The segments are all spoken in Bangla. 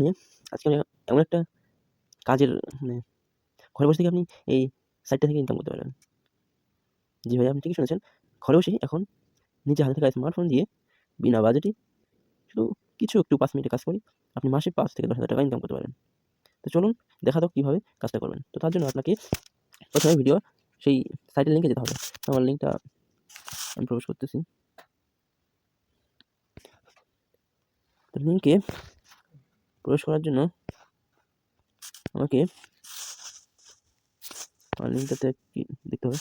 নিয়ে আজকে এমন একটা কাজের মানে ঘরে বসে থেকে আপনি এই সাইটটা থেকে ইনকাম করতে পারবেন। জি ভাই আপনি ঠিকই শুনেছেন। ঘরে বসেই এখন নিজে হাতে থাকা স্মার্টফোন দিয়ে বিনা বাজেটে শুধু কিছু একটু পাঁচ মিনিটে কাজ করি, আপনি মাসে পাঁচ থেকে দশ হাজার টাকা ইনকাম করতে পারেন। তো চলুন দেখা যাক কীভাবে কাজটা করবেন। তো তার জন্য আপনাকে প্রথমে ভিডিও সেই সাইটের লিঙ্কে যেতে হবে। আমার লিঙ্কটা আমি প্রবেশ করতেছি। লিঙ্কে প্রবেশ করার জন্য আমাকে লিঙ্কটাতে কি দেখতে হবে?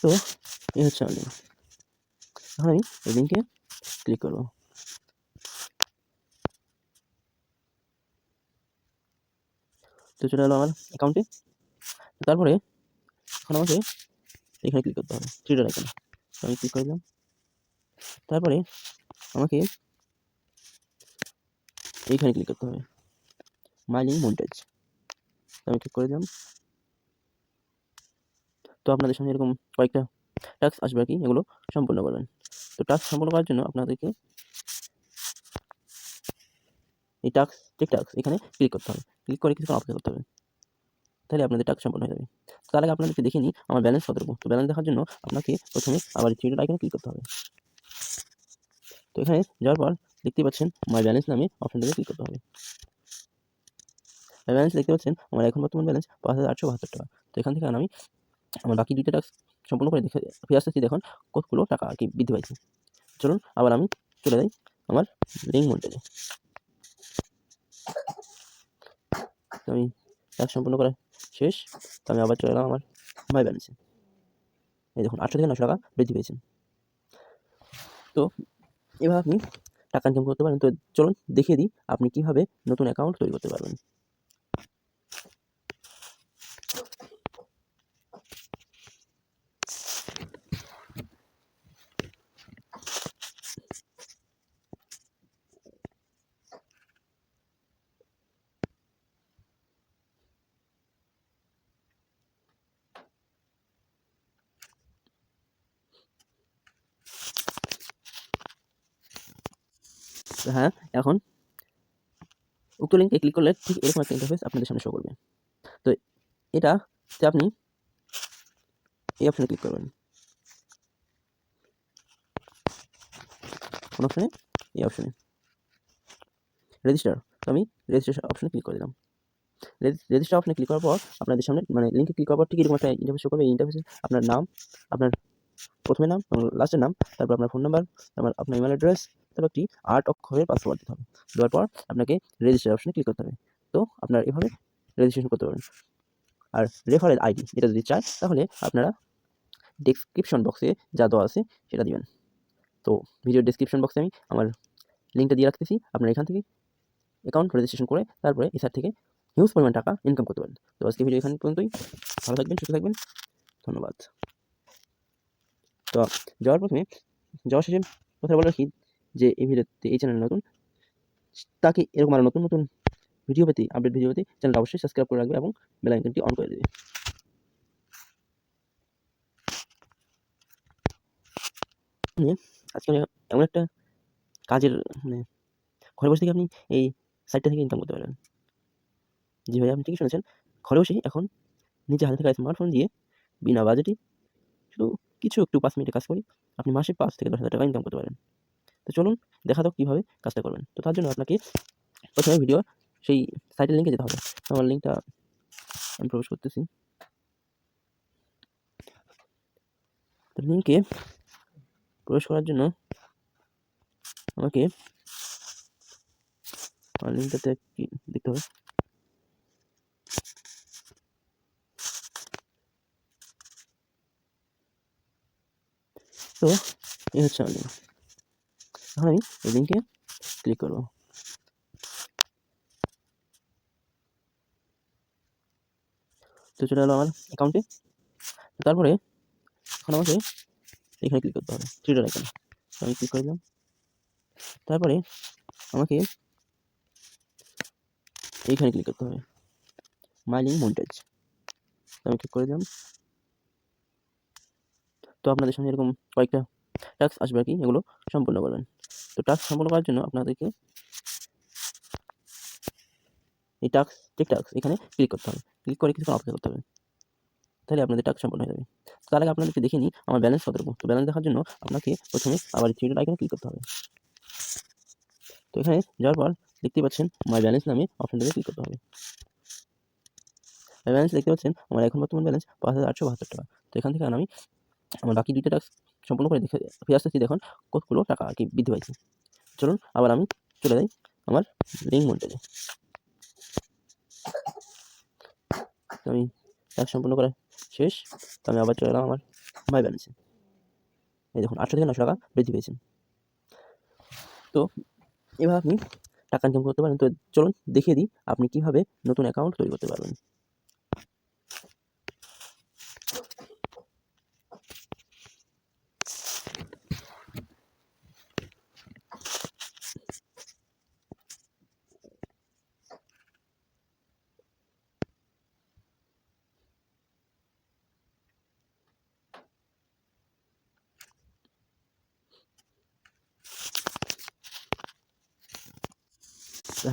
তো, এই হচ্ছে আমার লিঙ্ক এখন আমি এই লিঙ্কে ক্লিক করব। তো চলে এলো আমার অ্যাকাউন্টে তারপরে এখন আমাকে এখানে ক্লিক করতে হবে। থ্রি ডট আইকনে আমি ক্লিক করে দিলাম। তারপরে আমাকে এইখানে ক্লিক করতে হবে। মাই লিঙ্ক মনিটাইজ আমি ক্লিক করে দিলাম। তো আপনাদের সামনে এরকম কয়েকটা টাস্ক আসবে কি, এগুলো সম্পূর্ণ করবেন। তো টাস্ক সম্পূর্ণ করার জন্য আপনাদেরকে এই টাস্ক চেক টাস্ক এখানে ক্লিক করতে হবে। ক্লিক করে কিছুক্ষণ অপেক্ষা করতে হবে। তাহলে আপনাদের টাস্ক সম্পূর্ণ হয়ে যাবে। তার আগে আপনাদেরকে দেখে নিই আমার ব্যালেন্স কতটুকু তো ব্যালেন্স দেখার জন্য আপনাকে প্রথমে আবার থ্রি ডট আইকনে ক্লিক করতে হবে। তো এখানে যাওয়ার পর দেখতে পাচ্ছেন মাই ব্যালেন্স নামে অপশনটাতে ক্লিক করতে হবে। ব্যালেন্স দেখতে পাচ্ছেন আমার এখন বর্তমান ব্যালেন্স পাঁচ হাজার আটশো বাহাত্তর টাকা। তো এখান থেকে আমি আমার বাকি দুইটা টাস্ক সম্পূর্ণ করে দেখে ফিরে আসতেছি দেখুন কতগুলো টাকা আর কি বৃদ্ধি পাইছে। চলুন আবার আমি চলে যাই আমার লিঙ্ক মন্টেজে আমি টাস্ক সম্পূর্ণ করা শেষ। আমি আবার চলে এলাম আমার মাই ব্যালেন্সে এই দেখুন, আটশো থেকে নশো টাকা বৃদ্ধি পেয়েছেন তো এভাবে আপনি টাকা ইনকাম করতে পারেন। তো চলুন দেখিয়ে দিই আপনি কীভাবে নতুন অ্যাকাউন্ট তৈরি করতে পারবেন। হ্যাঁ এখন উক্ত লিঙ্কে ক্লিক করলে ঠিক এরকম একটা ইন্টারফেস আপনাদের সামনে শো করবে। তো এটাতে আপনি এই অপশানে ক্লিক করবেন। কোন অপশানে এই অপশানে রেজিস্টার তো আমি রেজিস্ট্রেশন অপশানে ক্লিক করে দিলাম। রেজিস্টার অপশানে ক্লিক করার পর আপনাদের সামনে মানে লিঙ্কে ক্লিক করার পর ঠিক এরকম একটা ইন্টারফেস শো করবে। এই ইন্টারফেসে আপনার নাম, আপনার প্রথমে নাম এবং লাস্টের নাম, তারপর আপনার ফোন নাম্বার তারপর আপনার ইমেল অ্যাড্রেস একটি আট অক্ষরের পাসওয়ার্ড দিতে হবে। দেওয়ার পর আপনাকে রেজিস্টার অপশানে ক্লিক করতে হবে। তো আপনার এভাবে রেজিস্ট্রেশন করতে পারবেন। আর রেফারেল আইডি এটা যদি চায় তাহলে আপনারা ডেসক্রিপশন বক্সে যা দেওয়া আছে সেটা দিবেন। তো ভিডিও ডেসক্রিপশন বক্সে আমি আমার লিঙ্কটা দিয়ে রাখতেছি। আপনারা এখান থেকে অ্যাকাউন্ট রেজিস্ট্রেশন করে তারপরে এসার থেকে হিউজ পরিমাণ টাকা ইনকাম করতে পারেন। তো আজকে ভিডিও এখানে পর্যন্তই। ভালো থাকবেন, সুস্থ থাকবেন। ধন্যবাদ। তো যাওয়ার প্রথমে, যাওয়ার শেষে কথা বলে রাখি যে এই ভিডিওতে, এই চ্যানেল নতুন, তাকে এরকম আরও নতুন নতুন ভিডিও পেতে আপডেট ভিডিও পেতে চ্যানেলটা অবশ্যই সাবস্ক্রাইব করে রাখবে এবং বেল আইকনটি অন করে দেবে। আজকে এমন একটা কাজের মানে ঘরে বসে থেকে আপনি এই সাইটটা থেকে ইনকাম করতে পারেন জি ভাই, আপনি ঠিকই শুনেছেন, ঘরে বসেই এখন নিজে হাতে থাকা স্মার্টফোন দিয়ে বিনা বাজেটে শুধু কিছু, একটু পাঁচ মিনিটে কাজ করি আপনি মাসে পাঁচ থেকে দশ হাজার টাকা ইনকাম করতে পারেন। তো চলুন দেখা যাক কীভাবে কাজটা করবেন। তো তার জন্য আপনাকে প্রথমে ভিডিও সেই সাইটের লিঙ্কে যেতে হবে। আমার লিঙ্কটা আমি প্রবেশ করতেছি। তো লিঙ্কে প্রবেশ করার জন্য আমাকে আমার লিঙ্কটাতে কি দেখতে হবে? তো এই হচ্ছে আমার লিঙ্ক এখন আমি এই লিঙ্কে ক্লিক করব। তো চলে এলো আমার অ্যাকাউন্টে তারপরে এখন আমাকে এখানে ক্লিক করতে হবে ডট আইকনে আমি ক্লিক করে দিলাম। তারপরে আমাকে এইখানে ক্লিক করতে হবে মাইলিং মন্টেজ আমি ক্লিক করে দিলাম। তো আপনাদের সঙ্গে এরকম কয়েকটা টাস্ক আসবে আর কি এগুলো সম্পূর্ণ করবেন। তো টাস্ক সম্পূর্ণ করার জন্য আপনাদেরকে এই টাস্ক চেক টাস্ক এখানে ক্লিক করতে হবে। ক্লিক করে কিছুক্ষণ অপেক্ষা করতে হবে। তাহলে আপনাদের টাস্ক সম্পূর্ণ হয়ে যাবে। তার আগে আপনাদেরকে দেখে নিই আমার ব্যালেন্স কতটুকু। তো ব্যালেন্স দেখার জন্য আপনাকে প্রথমে আবার থ্রি আইকনে ক্লিক করতে হবে। তো এখানে যাওয়ার পর দেখতে পাচ্ছেন মাই ব্যালেন্স নামে অপশনটাতে ক্লিক করতে হবে। ব্যালেন্স দেখতে পাচ্ছেন আমার এখন বর্তমান ব্যালেন্স পাঁচ হাজার আটশো বাহাত্তর টাকা। তো এখান থেকে আমি আমার বাকি দুইটা টাস্ক সম্পূর্ণ করে দেখে, ফিরে আসতেছি দেখুন কতগুলো টাকা আর কি বৃদ্ধি পাইছে। চলুন আবার আমি চলে যাই আমার লিঙ্ক মন্টেজে আমি টাস্ক সম্পূর্ণ করা শেষ, তো আমি আবার চলে এলাম আমার মাই ব্যালেন্সে। এই দেখুন আটশো থেকে নশো টাকা বৃদ্ধি পেয়েছেন তো এভাবে আপনি টাকা ইনকাম করতে পারেন, তো চলুন দেখিয়ে দিই আপনি কীভাবে নতুন অ্যাকাউন্ট তৈরি করতে পারবেন।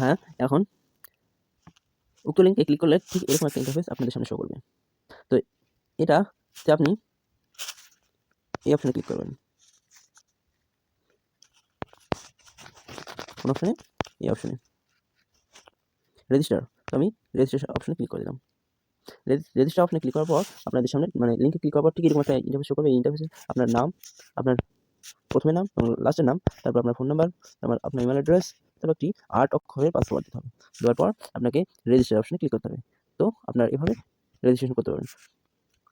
হ্যাঁ এখন উক্ত লিঙ্কে ক্লিক করলে ঠিক এরকম একটা ইন্টারফেস আপনাদের সামনে শো করবে। তো এটাতে আপনি এই অপশানে ক্লিক করবেন। কোন অপশানে এই অপশানে রেজিস্টার তো আমি রেজিস্ট্রেশন অপশানে ক্লিক করে দিলাম। রেজিস্টার অপশানে ক্লিক করার পর আপনাদের সামনে মানে লিঙ্কে ক্লিক করার পর ঠিক এরকম একটা ইন্টারফেস শো করবে। এই ইন্টারফেসে আপনার নাম, আপনার প্রথমে নাম, এবং লাস্টের নাম, তারপর আপনার ফোন নাম্বার তারপর আপনার ইমেল অ্যাড্রেস তারপর একটি আট অক্ষরের পাসওয়ার্ড দিতে হবে। দেওয়ার পর আপনাকে রেজিস্টার অপশানে ক্লিক করতে হবে। তো আপনার এভাবে রেজিস্ট্রেশন করতে পারবেন।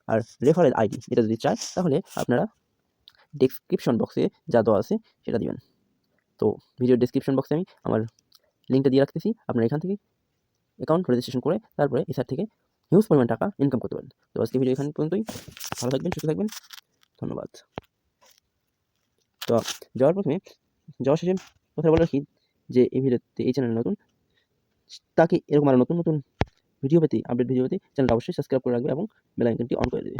আর রেফারেল আইডি এটা যদি চায় তাহলে আপনারা ডেসক্রিপশন বক্সে যা দেওয়া আছে সেটা দিবেন। তো ভিডিও ডেসক্রিপশন বক্সে আমি আমার লিঙ্কটা দিয়ে রাখতেছি। আপনারা এখান থেকে অ্যাকাউন্ট রেজিস্ট্রেশন করে তারপরে এসার থেকে হিউজ পরিমাণ টাকা ইনকাম করতে পারেন। তো আজকে ভিডিও এখান পর্যন্তই। ভালো থাকবেন, সুস্থ থাকবেন। ধন্যবাদ। তো যাওয়ার প্রথমে, যাওয়ার শেষে কথা বলা রাখি যে এই ভিডিওতে এই চ্যানেল নতুন, তাকে এরকম আরও নতুন নতুন ভিডিও পেতে আপডেট ভিডিও পেতে চ্যানেলটা অবশ্যই সাবস্ক্রাইব করে রাখবে এবং বেলাইকনটি অন করে দেবে।